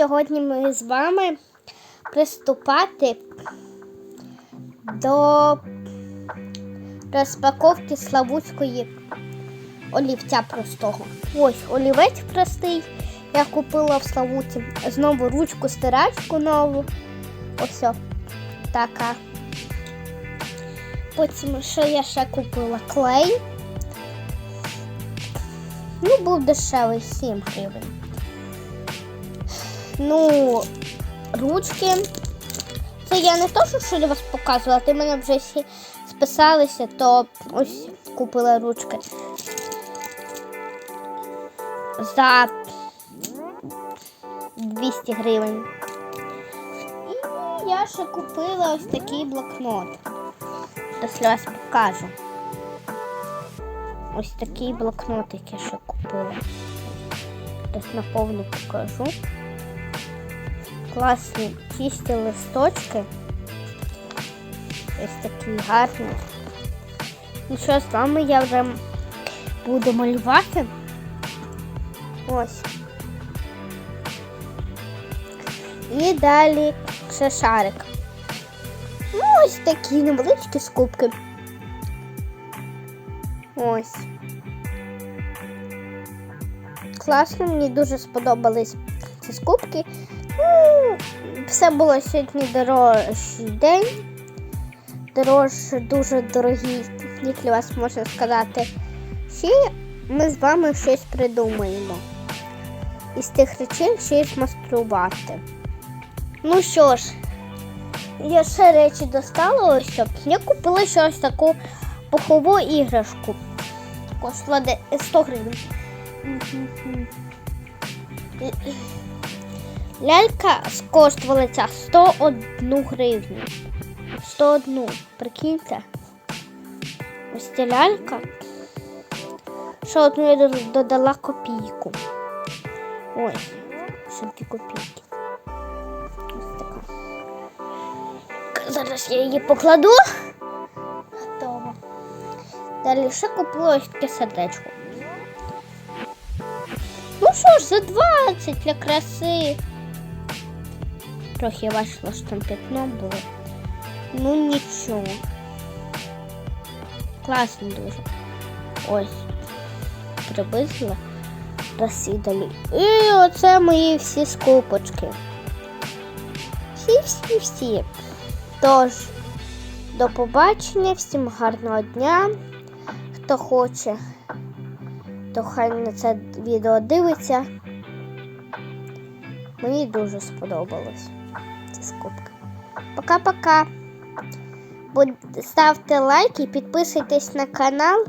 сьогодні ми з вами приступати до розпаковки славутської олівця простого. Ось олівець простий. Я купила в Славуті. Знову ручку стирачку нову. Ось така. Потім що я ще купила клей. Ну, був дешевий 7 гривень. Ну, ручки. Це я не то, що щодо вас показувала, ти мене вже всі списалися, то ось купила ручки. За 200 гривень. І я ще купила ось такий блокнот. Зараз я вас покажу. Ось такий блокнотик я ще купила. Зараз наповну покажу. Класні чисті листочки. Ось такі гарні. Ну що, з вами я вже буду малювати. Ось. І далі ще шарик. Ну, ось такі невеличкі скубки. Ось. Класно, мені дуже сподобались ці скубки. Все було сьогодні дорожчий день. Дорожче, дуже дорогий, як вас можна сказати. Ще ми з вами щось придумаємо. Із тих речей щось маструвати. Ну що ж, я ще речі достала щоб. Я купила щось таку пухову іграшку. Коштувала 100 гривень. Лялька коштувала ця 101 гривню. 101, прикиньте. Ось ця лялька. Ще одну я додала копійку. Ось, ще дві копійки. Ось така. Зараз я її покладу. Готово. Далі ще купила ось таке сердечко. Ну що ж, за 20 для краси. Трохи бачила, що там пятно було. Ну нічого. Класно дуже. Ось. Приблизила. Розсідалі. І оце мої всі скупочки. Всі-всі-всі. Тож, до побачення, всім гарного дня. Хто хоче, то хай на це відео дивиться. Мені дуже сподобалось ця скупка. Пока-пока. Ставте лайки, підписуйтесь на канал.